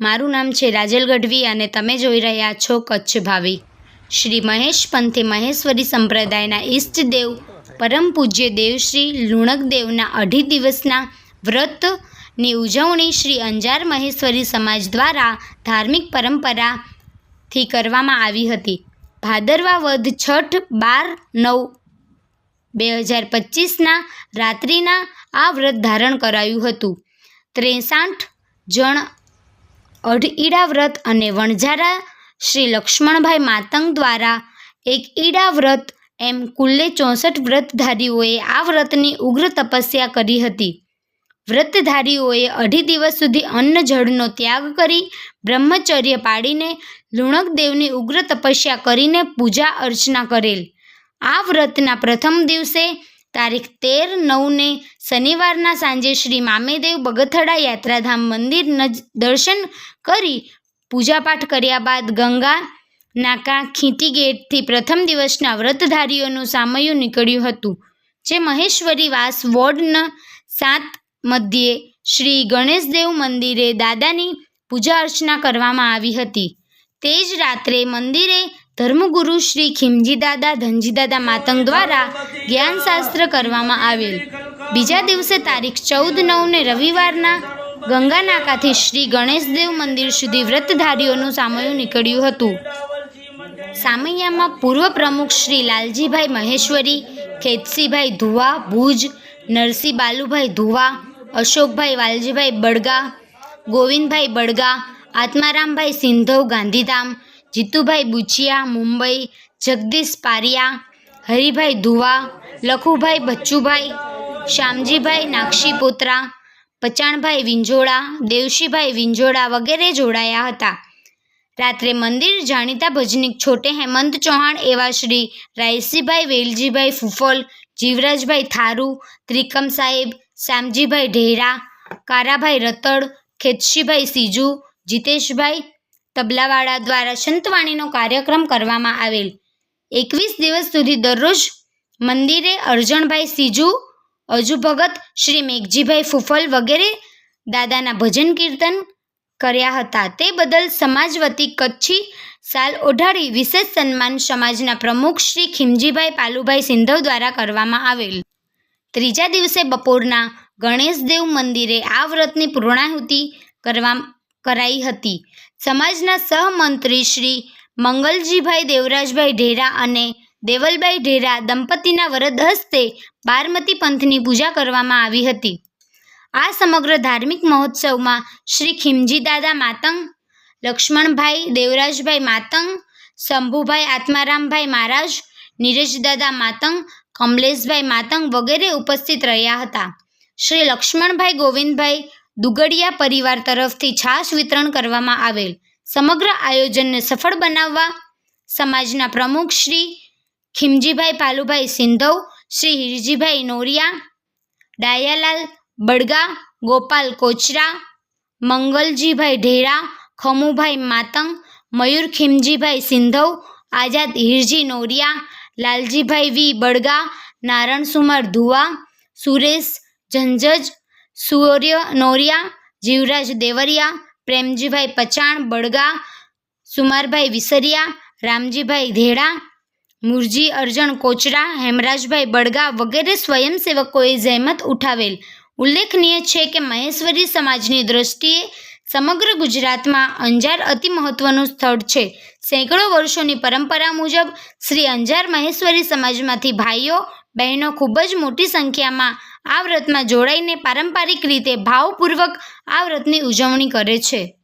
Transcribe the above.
મારું નામ છે રાજલ ગઢવી અને તમે જોઈ રહ્યા છો કચ્છ ભાવિ. શ્રી મહેશ પંથે મહેશ્વરી સંપ્રદાયના ઈષ્ટદેવ પરમ પૂજ્ય દેવશ્રી લુણકદેવના અઢી દિવસના વ્રતની ઉજવણી શ્રી અંજાર મહેશ્વરી સમાજ દ્વારા ધાર્મિક પરંપરાથી કરવામાં આવી હતી. ભાદરવા વધ છઠ બાર નવ બે હજાર પચીસના રાત્રિના આ વ્રત ધારણ કરાયું હતું. ત્રેસાઠ જણ અઢ ઈડા વ્રત અને વણઝારા શ્રી લક્ષ્મણભાઈ માતંગ દ્વારા એક ઈડા વ્રત એમ કુલ્લે ચોસઠ વ્રતધારીઓએ આ વ્રતની ઉગ્ર તપસ્યા કરી હતી. વ્રતધારીઓએ અઢી દિવસ સુધી અન્ન જળનો ત્યાગ કરી બ્રહ્મચર્ય પાડીને લુણકદેવની ઉગ્ર તપસ્યા કરીને પૂજા અર્ચના કરેલ. આ વ્રતના પ્રથમ દિવસે તારીખ તેર નવને શનિવારના સાંજે શ્રી મામેદેવ બગથડા યાત્રાધામ મંદિર દર્શન કરી પૂજાપાઠ કર્યા બાદ ગંગા નાકા ખીતી ગેટથી પ્રથમ દિવસના વ્રતધારીઓનું સામયું નીકળ્યું હતું, જે મહેશ્વરી વાસ વોર્ડના સાત મધ્યે શ્રી ગણેશદેવ મંદિરે દાદાની પૂજા અર્ચના કરવામાં આવી હતી. તે જ રાત્રે મંદિરે ધર્મગુરુ શ્રી ખીમજી દાદા ધનજી દાદા માતંગ દ્વારા જ્ઞાનશાસ્ત્ર કરવામાં આવેલ. બીજા દિવસે તારીખ ચૌદ નવને રવિવારના ગંગા નાકાથી શ્રી ગણેશદેવ મંદિર સુધી વ્રતધારીઓનું સામયું નીકળ્યું હતું. સામૈયામાં પૂર્વ પ્રમુખ શ્રી લાલજીભાઈ મહેશ્વરી, ખેતસીભાઈ ધુવા, ભુજ, નરસિંહ બાલુભાઈ ધુવા, અશોકભાઈ વાલજીભાઈ બળગા, ગોવિંદભાઈ બળગા, આત્મારામભાઈ સિંધવ ગાંધીધામ જીતુભાઈ બુચિયા, મુંબઈ, જગદીશ પારિયા, હરિભાઈ ધુવા, લખુભાઈ બચ્ચુભાઈ, શ્યામજીભાઈ નાક્ષીપોત્રા પચાણભાઈ વિંજોળા, દેવશીભાઈ વિંજોડા વગેરે જોડાયા હતા. રાત્રે મંદિર જાણીતા ભજનિક છોટે હેમંત ચૌહાણ એવા શ્રી રાયસીભાઈ વેલજીભાઈ ફૂફલ, જીવરાજભાઈ થારુ, ત્રિકમ સાહેબ, શ્યામજીભાઈ ઢેરા, કારાભાઈ રતડ, ખેતશીભાઈ સીજુ, જીતેશભાઈ તબલાવાળા દ્વારા સંતવાણીનો કાર્યક્રમ કરવામાં આવેલ. એકવીસ દિવસ સુધી દરરોજ મંદિરે અરજણભાઈ સીજુ અજુ ભગત શ્રી મેઘજીભાઈ ફુફલ વગેરે દાદાના ભજન કીર્તન કર્યા હતા. તે બદલ સમાજ વતી કચ્છી સાલ ઓઢાડી વિશેષ સન્માન સમાજના પ્રમુખ શ્રી ખીમજીભાઈ પાલુભાઈ સિંધવ દ્વારા કરવામાં આવેલ. ત્રીજા દિવસે બપોરના ગણેશદેવ મંદિરે આ વ્રતની પૂર્ણાહુતિ કરવા, કરાઈ હતી. સમાજના સહમંત્રી શ્રી મંગલજીભાઈ દેવરાજભાઈ ઢેરા અને દેવલભાઈ ઢેરા દંપતીના વરદ હસ્તે બારમતી પંથની પૂજા કરવામાં આવી હતી. આ સમગ્ર ધાર્મિક મહોત્સવમાં શ્રી ખીમજી દાદા માતંગ, લક્ષ્મણભાઈ દેવરાજભાઈ માતંગ, શંભુભાઈ આત્મારામભાઈ મહારાજ, નીરજદાદા માતંગ, કમલેશભાઈ માતંગ વગેરે ઉપસ્થિત રહ્યા હતા. શ્રી લક્ષ્મણભાઈ ગોવિંદભાઈ દુગડિયા પરિવાર તરફથી છાશ વિતરણ કરવામાં આવેલ. સમગ્ર આયોજનને સફળ બનાવવા સમાજના પ્રમુખ શ્રી ખીમજીભાઈ પાલુભાઈ સિંધવ, શ્રી હિરજીભાઈ નોરિયા, ડાયાલાલ બડગા, ગોપાલ કોચરા, મંગલજીભાઈ ઢેરા, ખમુભાઈ માતંગ, મયુર ખીમજીભાઈ સિંધવ, આઝાદ હિરજી નોરિયા, લાલજીભાઈ વી બડગા નારણ સુમાર ધુવા, સુરેશ ઝંઝજ સૂર્ય નોરિયા, જીવરાજ દેવરિયા, પ્રેમજીભાઈ પચાણ, બળગા, સુમારભાઈ વિસરિયા, રામજીભાઈ ધેડા, મુરજી અર્જણ કોચરા, હેમરાજભાઈ બળગા વગેરે સ્વયંસેવકોએ જહેમત ઉઠાવેલ. ઉલ્લેખનીય છે કે મહેશ્વરી સમાજની દ્રષ્ટિએ સમગ્ર ગુજરાતમાં અંજાર અતિ મહત્વનું સ્થળ છે. સેંકડો વર્ષોની પરંપરા મુજબ શ્રી અંજાર મહેશ્વરી સમાજમાંથી ભાઈઓ, બહેનો ખૂબ જ મોટી સંખ્યામાં આ વ્રતમાં જોડાઈને પારંપરિક રીતે ભાવપૂર્વક આ વ્રતની ઉજવણી કરે છે.